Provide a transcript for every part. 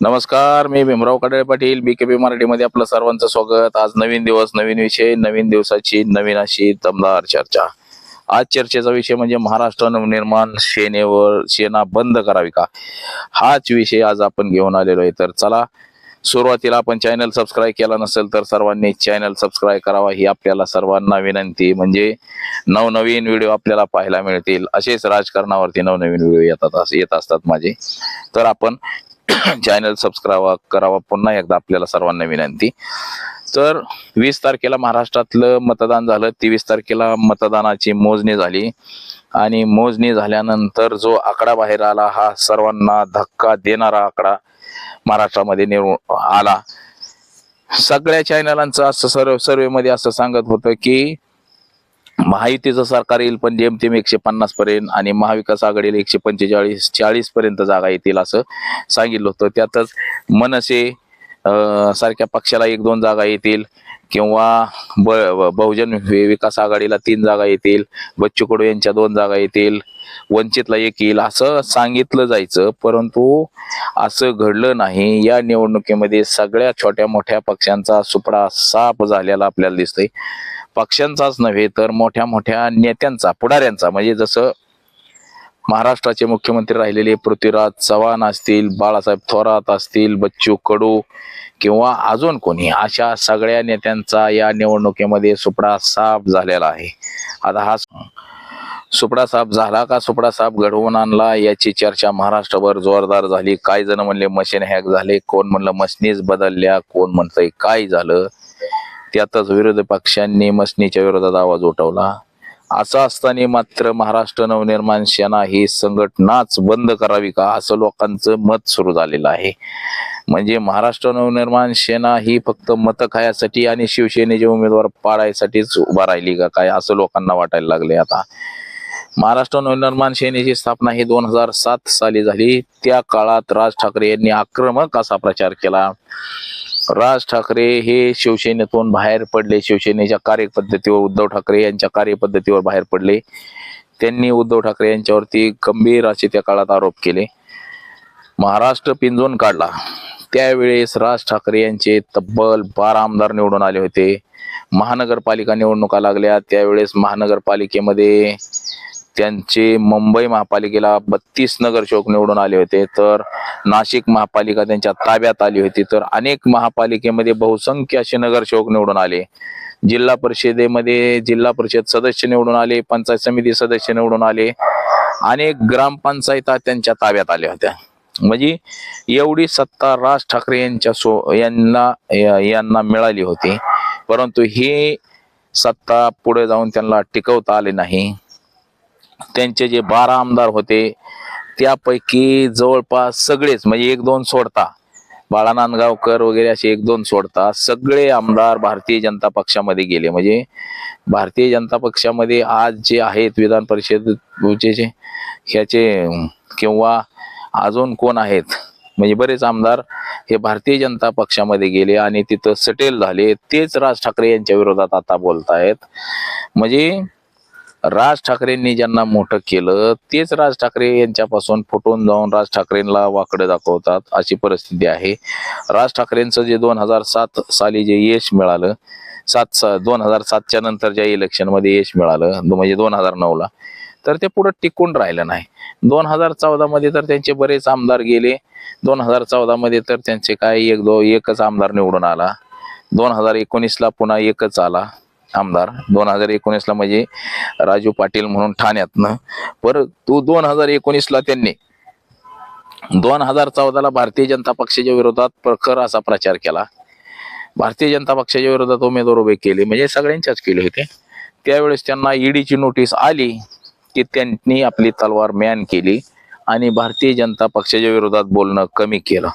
नमस्कार मी Bhimrao Kadale Patil B K P मराठीमध्ये आपलं सर्वांचं स्वागत. आज नवीन दिवस नवीन विषय नवीन दिवसाची नवीन अशी दमदार चर्चा. आज चर्चेचा विषय म्हणजे महाराष्ट्र नवनिर्माण सेनेवर सेना बंद करावी का? हाच विषय आज आपण घेऊन आलेलो आहे. तर चला सुरुवातीला आपण चॅनल सबस्क्राईब केला नसेल तर सर्वांनी चॅनल सबस्क्राईब करावा. ही आपल्याला सर्वांना विनंती. म्हणजे नवनवीन व्हिडिओ आपल्याला पाहायला मिळतील. असेच राजकारणावरती नवनवीन व्हिडिओ येतात येत असतात माझे. तर आपण चॅनल सबस्क्राईब करावा पुन्हा एकदा आपल्याला सर्वांना विनंती. तर वीस तारखेला महाराष्ट्रातलं मतदान झालं. तेवीस तारखेला मतदानाची मोजणी झाली. आणि मोजणी झाल्यानंतर जो आकडा बाहेर आला हा सर्वांना धक्का देणारा आकडा महाराष्ट्रामध्ये निवडून आला. सगळ्या चॅनलांचं असं सर्व सर्वेमध्ये असं सांगत होतं की महायुतीचं सरकार येईल पण जेमतेम एकशे पन्नास पर्यंत आणि महाविकास आघाडीला एकशे पंचेचाळीस चाळीस पर्यंत जागा येतील असं सांगितलं होतं. त्यातच मनसे सारख्या पक्षाला एक दोन जागा येतील किंवा ब बहुजन विकास आघाडीला तीन जागा येतील बच्चू कडू यांच्या दोन जागा येतील वंचितला एक येईल असं सांगितलं जायचं. परंतु असं घडलं नाही. या निवडणुकीमध्ये सगळ्या छोट्या मोठ्या पक्षांचा सुपडा साफ झालेला आपल्याला दिसतोय. पक्षांचाच नव्हे तर मोठ्या मोठ्या नेत्यांचा पुढाऱ्यांचा. म्हणजे जसं महाराष्ट्राचे मुख्यमंत्री राहिलेले पृथ्वीराज चव्हाण असतील बाळासाहेब थोरात असतील बच्चू कडू किंवा अजून कोणी अशा सगळ्या नेत्यांचा या निवडणुकीमध्ये सुपडा साफ झालेला आहे. आता हा सुपडा साफ झाला का सुपडा साफ घडवून आणला याची चर्चा महाराष्ट्रभर जोरदार झाली. काय जण म्हणले मशीन हॅक झाले. कोण म्हणलं मशनीच बदलल्या. कोण म्हणतंय काय झालं? त्यातच विरोधी पक्षांनी मसनीच्या विरोधात आवाज उठवला. असं असताना मात्र महाराष्ट्र नवनिर्माण सेना ही संघटनाच बंद करावी का असं लोकांचं मत सुरू झालेलं आहे. म्हणजे महाराष्ट्र नवनिर्माण सेना ही फक्त मत खायासाठी आणि शिवसेनेचे उमेदवार पाडायसाठीच उभा राहिली का काय असं लोकांना वाटायला लागले आता. महाराष्ट्र नवनिर्माण सेनेची स्थापना ही दोन हजार सात साली झाली. त्या काळात राज ठाकरे यांनी आक्रमक असा प्रचार केला. राज ठाकरे हे शिवसेनेतून बाहेर पडले. शिवसेनेच्या कार्यपद्धतीवर उद्धव ठाकरे यांच्या कार्यपद्धतीवर बाहेर पडले. त्यांनी उद्धव ठाकरे यांच्यावरती गंभीर असे त्या काळात आरोप केले. महाराष्ट्र पिंजून काढला. त्यावेळेस राज ठाकरे यांचे तब्बल बारा आमदार निवडून आले होते. महानगरपालिका निवडणुका लागल्या. त्यावेळेस महानगरपालिकेमध्ये त्यांचे मुंबई महापालिकेला बत्तीस नगरसेवक निवडून आले होते. तर नाशिक महापालिका त्यांच्या ताब्यात आली होती. तर अनेक महापालिकेमध्ये बहुसंख्य असे नगरसेवक निवडून आले. जिल्हा परिषदेमध्ये जिल्हा परिषद सदस्य निवडून आले पंचायत समिती सदस्य निवडून आले अनेक ग्रामपंचायता त्यांच्या ताब्यात आल्या होत्या. म्हणजे एवढी सत्ता राज ठाकरे यांच्या सो यांना यांना मिळाली होती. परंतु ही सत्ता पुढे जाऊन त्यांना टिकवता आले नाही. त्यांचे जे बारा आमदार होते त्यापैकी जवळपास सगळेच म्हणजे एक दोन सोडता. बाळा नांदगावकर वगैरे असे एक दोन सोडता. सगळे आमदार भारतीय जनता पक्षामध्ये गेले. म्हणजे भारतीय जनता पक्षामध्ये आज जे आहेत विधान परिषदेचे जे ह्याचे किंवा अजून कोण आहेत म्हणजे बरेच आमदार हे भारतीय जनता पक्षामध्ये गेले आणि तिथं सटेल झाले. तेच राज ठाकरे यांच्या विरोधात आता बोलतायत. म्हणजे राज ठाकरेंनी ज्यांना मोठं केलं तेच राज ठाकरे यांच्यापासून फुटून जाऊन राज ठाकरेंना वाकडे दाखवतात अशी परिस्थिती आहे. राज ठाकरेंचं जे दोन हजार सात साली जे यश मिळालं सात सा दोन हजार सातच्या नंतर ज्या इलेक्शनमध्ये यश मिळालं म्हणजे दोन हजार नऊला तर ते पुढं टिकून राहिलं नाही. दोन हजार चौदामध्ये तर त्यांचे बरेच आमदार गेले दोन हजार चौदामध्ये तर त्यांचे काय एक दो एकच आमदार निवडून आला दोन हजार एकोणीसला पुन्हा एकच आला आमदार. दोन हजार एकोणीसला म्हणजे राजू पाटील म्हणून ठाण्यातनं. परंतु दोन हजार एकोणीसला त्यांनी दोन हजार चौदाला भारतीय जनता पक्षाच्या विरोधात प्रखर असा प्रचार केला. भारतीय जनता पक्षाच्या विरोधात उमेदवार उभे केले. म्हणजे सगळ्यांच्याच केले होते. त्यावेळेस त्यांना ईडीची नोटीस आली की त्यांनी आपली तलवार मॅन केली आणि भारतीय जनता पक्षाच्या विरोधात बोलणं कमी केलं.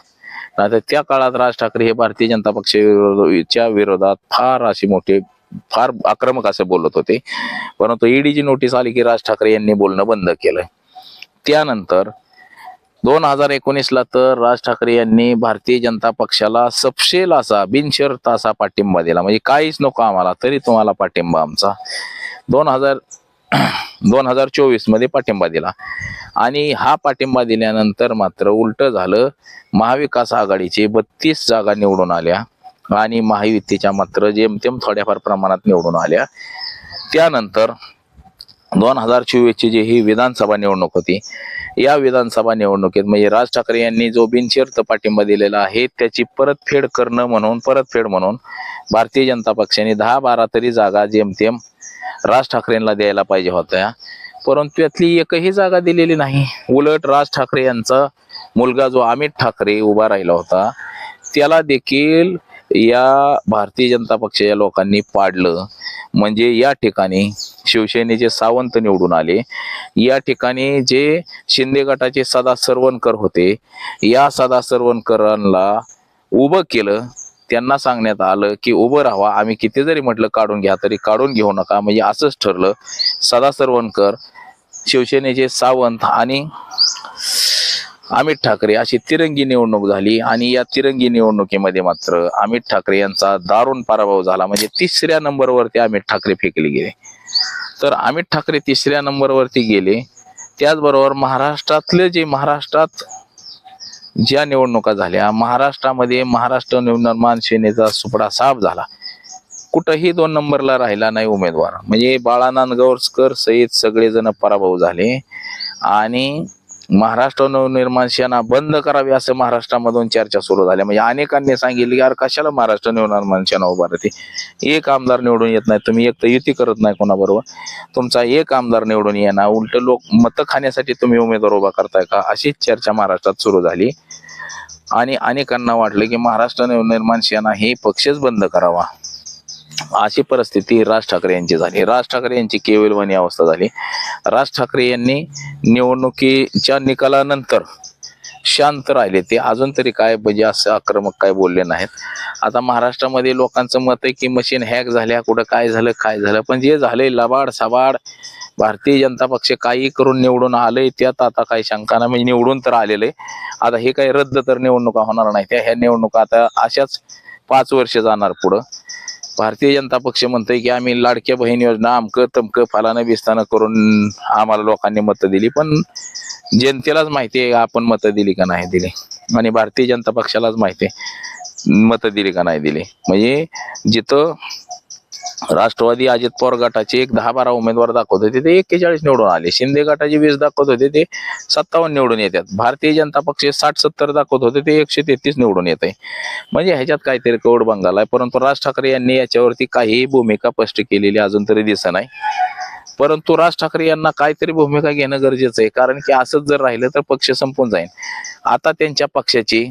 नाहीतर त्या काळात राज ठाकरे हे भारतीय जनता पक्षाच्या विरोधात फार असे मोठे फार आक्रमक असे बोलत होते. परंतु ईडीची नोटीस आली की राज ठाकरे यांनी बोलणं बंद केलं त्यानंतर दोन हजार एकोणीसला तर राज ठाकरे यांनी भारतीय जनता पक्षाला सपशेल असा बिनशर्त असा पाठिंबा दिला. म्हणजे काहीच नको आम्हाला तरी तुम्हाला पाठिंबा आमचा. दोन हजार दोन हजार चोवीसमध्ये पाठिंबा दिला. आणि हा पाठिंबा दिल्यानंतर मात्र उलट झालं महाविकास आघाडीचे बत्तीस जागा निवडून आल्या. आणि महायुतीच्या मात्र जेमतेम थोड्याफार प्रमाणात निवडून आल्या. त्यानंतर दोन हजार चोवीसची जी ही विधानसभा निवडणूक होती या विधानसभा निवडणुकीत म्हणजे राज ठाकरे यांनी जो बिनशर्त पाठिंबा दिलेला आहे त्याची परतफेड करणं म्हणून परतफेड म्हणून भारतीय जनता पक्षाने दहा बारा तरी जागा जेमतेम राज ठाकरेंना द्यायला पाहिजे होत्या. परंतु यातली एकही जागा दिलेली नाही. उलट राज ठाकरे यांचा मुलगा जो अमित ठाकरे उभा राहिला होता त्याला देखील या भारतीय जनता पक्षाच्या लोकांनी पाडलं. म्हणजे या ठिकाणी शिवसेनेचे सावंत निवडून आले या ठिकाणी जे शिंदे गटाचे सदा सरवणकर होते या सदा सरवणकरांना उभं केलं. त्यांना सांगण्यात आलं की उभं राहा आम्ही किती जरी म्हटलं काढून घ्या तरी काढून घेऊ नका. म्हणजे असंच ठरलं. सदा सरवणकर शिवसेनेचे सावंत आणि अमित ठाकरे अशी तिरंगी निवडणूक झाली आणि या तिरंगी निवडणुकीमध्ये मात्र अमित ठाकरे यांचा दारुण पराभव झाला. म्हणजे तिसऱ्या नंबरवरती अमित ठाकरे फेकले गेले. तर अमित ठाकरे तिसऱ्या नंबरवरती गेले. त्याचबरोबर महाराष्ट्रातले जे महाराष्ट्रात ज्या निवडणुका झाल्या महाराष्ट्रामध्ये महाराष्ट्र नवनिर्माण सेनेचा सुपडा साफ झाला. कुठंही दोन नंबरला राहिला नाही उमेदवार. म्हणजे बाळा नांदगावकर सहित सगळेजण पराभव झाले. आणि महाराष्ट्र नवनिर्माण सेना बंद करावी असं महाराष्ट्रामधून चर्चा सुरू झाल्या म्हणजे अनेकांनी सांगितले की अरे कशाला महाराष्ट्र नवनिर्माण सेना उभारते एक आमदार निवडून येत नाही तुम्ही एक तर युती करत नाही कोणाबरोबर. तुमचा एक आमदार निवडून येणार. उलट लोक मतं खाण्यासाठी तुम्ही उमेदवार उभा करताय का? अशीच चर्चा महाराष्ट्रात सुरू झाली. आणि अनेकांना वाटलं की महाराष्ट्र नवनिर्माण सेना हे पक्षच बंद करावा. अशी परिस्थिती राज ठाकरे यांची झाली. राज ठाकरे यांची केवलवाणी अवस्था झाली. राज ठाकरे यांनी निवडणुकीच्या निकालानंतर शांत राहिले. ते अजून तरी काय म्हणजे असं आक्रमक काय बोलले नाहीत. आता महाराष्ट्रामध्ये लोकांचं मत आहे की मशीन हॅक झाल्या कुठं काय झालं काय झालं. पण जे झालंय लबाड सबाड भारतीय जनता पक्ष काही करून निवडून आलंय त्यात आता काही शंका नाही. म्हणजे निवडून तर आलेलं. आहे आता हे काही रद्द तर निवडणुका होणार नाही त्या ह्या निवडणुका आता अशाच पाच वर्ष जाणार पुढं. भारतीय जनता पक्ष म्हणतोय की आम्ही लाडक्या बहीण योजना आमकं तमकं फलानं बिस्तानं करून आम्हाला लोकांनी मतं दिली. पण जनतेलाच माहिती आहे आपण मतं दिली का नाही दिली? आणि भारतीय जनता पक्षालाच माहिती आहे मतं दिली का नाही दिली? म्हणजे जिथं राष्ट्रवादी अजित पवार गटाचे एक दहा बारा उमेदवार दाखवत होते ते एक्केचाळीस निवडून आले. शिंदे गटाचे वीस दाखवत होते ते सत्तावन्न निवडून येतात. भारतीय जनता पक्ष साठ सत्तर दाखवत होते ते एकशे तेहतीस निवडून येत आहे म्हणजे ह्याच्यात काहीतरी कवड बंगाल आहे परंतु राज ठाकरे यांनी याच्यावरती काहीही भूमिका स्पष्ट केलेली अजून तरी दिसत नाही. परंतु राज ठाकरे यांना काहीतरी भूमिका घेणं गरजेचं आहे कारण की असंच जर राहिलं तर पक्ष संपून जाईल. आता त्यांच्या पक्षाची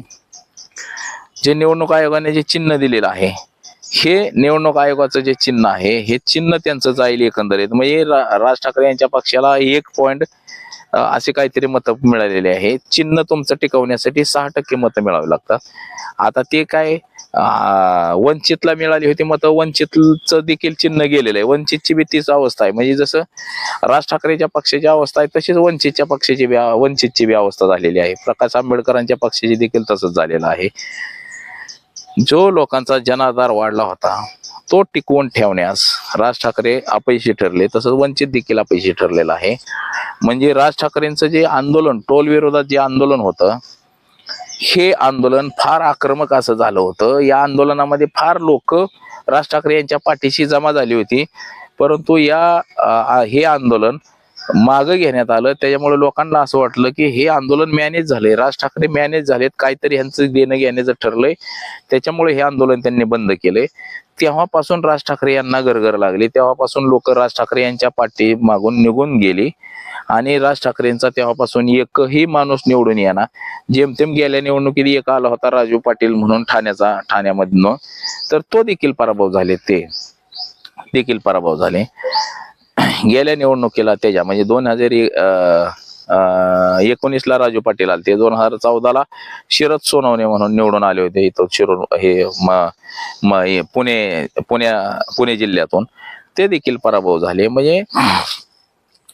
जे निवडणूक आयोगाने जे चिन्ह दिलेलं आहे हे निवडणूक आयोगाचं जे चिन्ह आहे हे चिन्ह त्यांचं जाईल एकंदरीत. म्हणजे राज ठाकरे यांच्या पक्षाला एक पॉइंट असे काहीतरी मतं मिळालेले आहे. चिन्ह तुमचं टिकवण्यासाठी सहा टक्के मतं मिळावी लागतात. आता ते काय वंचितला मिळाली होती मतं वंचितचं देखील चिन्ह गेलेलं आहे. वंचितची बी तीच अवस्था आहे. म्हणजे जसं राज ठाकरेच्या पक्षाची अवस्था आहे तशीच वंचितच्या पक्षाची बी वंचितची बी अवस्था झालेली आहे. प्रकाश आंबेडकरांच्या पक्षाची देखील तसंच झालेलं आहे. जो लोकांचा जनाधार वाढला होता तो टिकवून ठेवण्यास राज ठाकरे अपयशी ठरले. तसंच वंचित देखील अपयशी ठरलेलं आहे. म्हणजे राज ठाकरेंचं जे आंदोलन टोल विरोधात जे आंदोलन होतं हे आंदोलन फार आक्रमक असं झालं होतं. या आंदोलनामध्ये फार लोक राज ठाकरे यांच्या पाठीशी जमा झाली होती. परंतु या हे आंदोलन मागं घेण्यात आलं. त्याच्यामुळे लोकांना असं वाटलं की हे आंदोलन मॅनेज झालंय. राज ठाकरे मॅनेज झालेत. काहीतरी ह्यांचं देणं घेण्याचं ठरलंय. त्याच्यामुळे हे आंदोलन त्यांनी बंद केलंय. तेव्हापासून राज ठाकरे यांना गरगर लागली. तेव्हापासून लोक राज ठाकरे यांच्या पाठी मागून निघून गेली. आणि राज ठाकरेंचा तेव्हापासून एकही माणूस निवडून येणार जेमतेम गेल्या निवडणुकीत एक आला होता राजू पाटील म्हणून ठाण्याचा ठाण्यामधनं. तर तो देखील पराभव झाले ते. देखील पराभव झाले. गेल्या निवडणुकीला त्याच्या म्हणजे दोन हजार एकोणीस ला राजू पाटील आले. ते दोन हजार चौदाला शिरद सोनवणे म्हणून निवडून आले होते इथं शिरूर हे म- हे पुणे पुण्या पुणे जिल्ह्यातून. ते देखील पराभव झाले. म्हणजे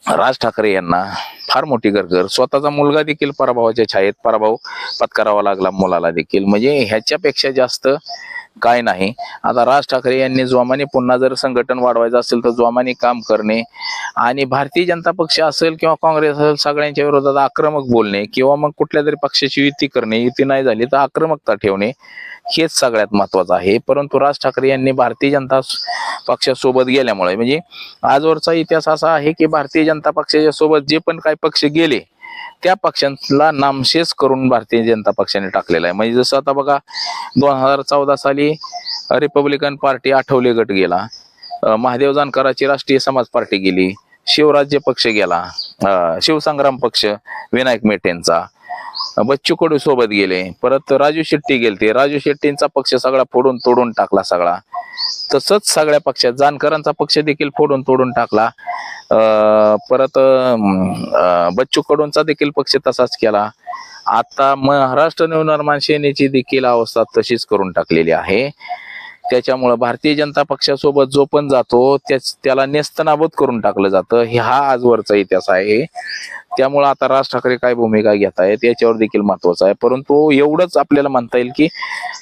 राज ठाकरे यांना फार मोठी गरगर स्वतःचा मुलगा देखील पराभवाच्या छायेत पराभव पत्करावा लागला मुलाला देखील. म्हणजे ह्याच्यापेक्षा जास्त काय नाही. आता राज ठाकरे यांनी जोमाने पुन्हा जर संघटन वाढवायचं असेल तर जोमाने काम करणे आणि भारतीय जनता पक्ष असेल किंवा काँग्रेस असेल सगळ्यांच्या विरोधात आक्रमक बोलणे किंवा मग कुठल्या तरी पक्षाची युती करणे युती नाही झाली तर आक्रमकता ठेवणे हेच सगळ्यात महत्वाचं आहे. परंतु राज ठाकरे यांनी भारतीय जनता पक्षासोबत गेल्यामुळे म्हणजे आजवरचा इतिहास असा आहे की भारतीय जनता पक्षाच्या सोबत जे पण काही पक्ष गेले त्या पक्षांना नामशेष करून भारतीय जनता पक्षाने टाकलेला आहे. म्हणजे जसं आता बघा दोन हजार चौदा साली रिपब्लिकन पार्टी आठवले गट गेला. महादेव जानकराची राष्ट्रीय समाज पार्टी गेली. शिवराज्य पक्ष गेला. शिवसंग्राम पक्ष विनायक मेटेंचा. बच्चू कडू सोबत गेले. परत राजू शेट्टी गेलते. राजू शेट्टींचा पक्ष सगळा फोडून तोडून टाकला सगळा. तसंच सगळ्या पक्षात जानकरांचा पक्ष देखील फोडून तोडून टाकला. परत बच्चू कडूंचा देखील पक्ष तसाच केला. आता महाराष्ट्र नवनिर्माण सेनेची देखील अवस्था तशीच करून टाकलेली आहे. त्याच्यामुळं भारतीय जनता पक्षासोबत जो पण जातो त्याच त्याला नेस्तनाबूत करून टाकलं जातं. हा आजवरचा इतिहास आहे. त्यामुळं आता राज ठाकरे काय भूमिका घेत आहेत याच्यावर देखील महत्वाचं आहे. परंतु एवढंच आपल्याला म्हणता येईल की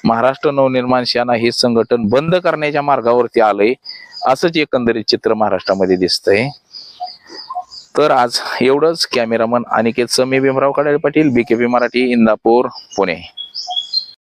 महाराष्ट्र नवनिर्माण सेना हे संघटन बंद करण्याच्या मार्गावरती आलंय असंच एकंदरीत चित्र महाराष्ट्रामध्ये दिसतंय. तर आज एवढंच. कॅमेरामन अनिकेतचं समी भीमराव कडाळे पाटील बीकेपी मराठी इंदापूर पुणे.